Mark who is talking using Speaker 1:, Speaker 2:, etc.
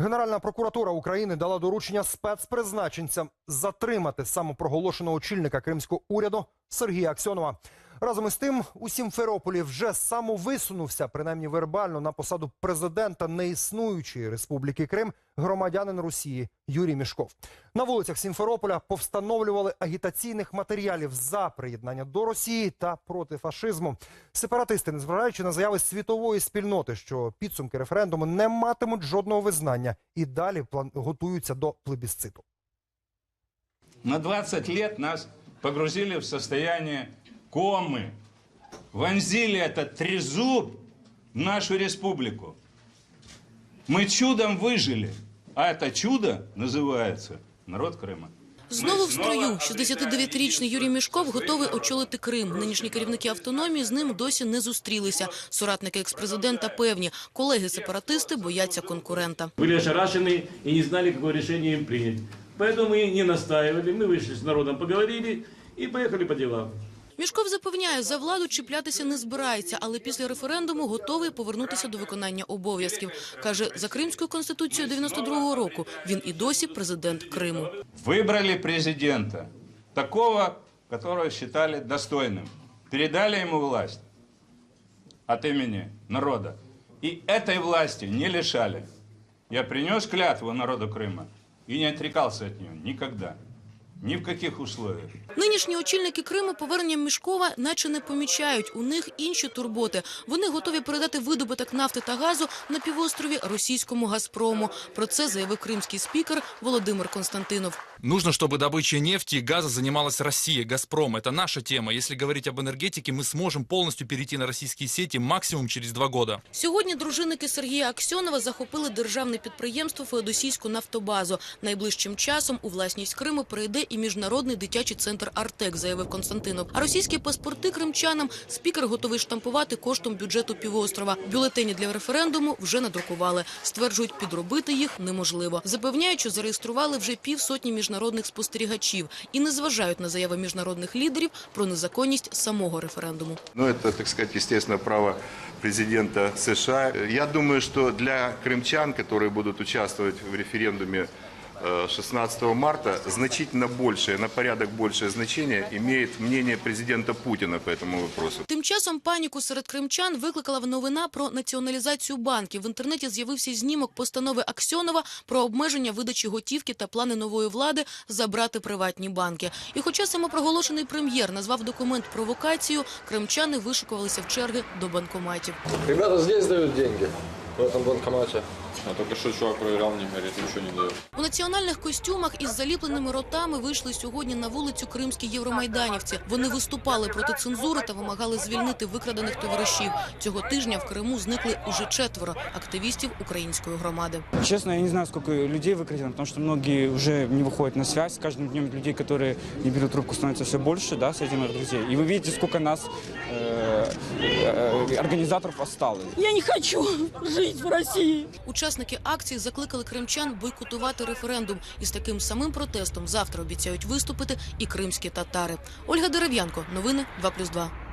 Speaker 1: Генеральна прокуратура України дала доручення спецпризначенцям затримати самопроголошеного очільника кримського уряду Сергія Аксьонова. Разом із тим, у Сімферополі вже самовисунувся, принаймні вербально, на посаду президента неіснуючої республіки Крим громадянин Росії Юрій Мішков. На вулицях Сімферополя повстановлювали агітаційних матеріалів за приєднання до Росії та проти фашизму. Сепаратисти, незважаючи на заяви світової спільноти, що підсумки референдуму не матимуть жодного визнання і далі план- готуються до плебісциту.
Speaker 2: На 20 лет нас погрузили в состояние комы. Вонзили этот трезуб в нашу республику. Мы чудом выжили. А это чудо называется народ Крыма.
Speaker 3: Знову в строю
Speaker 2: Знову
Speaker 3: 69-річний Юрій Мішков готовий очолити Крим. Нинішні керівники автономії з ним досі не зустрілися. Соратники експрезидента певні, колеги-сепаратисти бояться конкурента.
Speaker 4: были ошарашены и не знали, какое решение им принять. Поэтому мы не настаивали, мы вышли с народом, поговорили и поехали по делам.
Speaker 3: Мішков запевняє, за владу чіплятися не збирається, але після референдуму готовий повернутися до виконання обов'язків. Каже, за Кримською конституцією 92-го року він і досі президент Криму.
Speaker 2: Выбрали президента, такого, которого считали достойным. Передали ему власть от имени народа. И этой власти не лишали. Я принес клятву народу Крыма и не отрекался от нее никогда. Ни в каких условиях.
Speaker 3: Нинішні очільники Криму поверненням Мішкова наче не помічають. У них інші турботи. Вони готові передати видобуток нафти та газу на півострові російському Газпрому. Про це заявив кримський спікер Володимир Константинов.
Speaker 5: Нужно, чтобы добычей нефти и газа занималась Россия, Газпром. Это наша тема. Если говорить об энергетике, мы сможем полностью перейти на российские сети максимум через два года.
Speaker 3: Сьогодні дружинники Сергія Аксьонова захопили державне підприємство Феодосійську нафтобазу. Найближчим часом у власність Криму перейде і міжнародний дитячий центр Артек, заявив Константинов. А російські паспорти кримчанам спікер готовий штампувати коштом бюджету півострова. Бюлетені для референдуму вже надрукували. Стверджують, підробити їх неможливо. Запевняють, що зареєстрували вже півсотні міжнародних спостерігачів і не зважають на заяви міжнародних лідерів про незаконність самого референдуму.
Speaker 6: Ну, это, так сказать, естественно, право президента США. Я думаю, что для крымчан, которые будут участвовать в референдуме э, 16 марта, значительно большее, на порядок большее значение имеет мнение президента Путина по этому вопросу.
Speaker 3: Тим часом паніку серед кримчан викликала новина про націоналізацію банків. В інтернеті з'явився знімок постанови Аксьонова про обмеження видачі готівки та плани нової влади забрати приватні банки. І хоча самопроголошений прем'єр назвав документ провокацією, кримчани вишукувалися в черги до банкоматів.
Speaker 7: Ребята здесь дают деньги, в этом банкомате.
Speaker 8: А только что чувак проверял, мне говорит, ничего не дает.
Speaker 3: У національних костюмах із заліпленими ротами вийшли сьогодні на вулицю кримські євромайданівці. Вони виступали проти цензури та вимагали звільнити викрадених товаришів. Цього тижня в Криму зникли уже четверо активістів української громади.
Speaker 9: Честно, я не знаю, сколько людей выкрадено, потому что многие уже не выходят на связь. С каждым днем людей, которые не берут трубку, становится все больше, да, среди моих друзей. И вы видите, сколько нас, э, э, организаторов, осталось.
Speaker 10: Я не хочу жить в Росії.
Speaker 3: Учасники акції закликали кримчан бойкотувати референдум. І з таким самим протестом завтра обіцяють виступити і кримські татари. Ольга Дерев'янко. Новини 2+,2.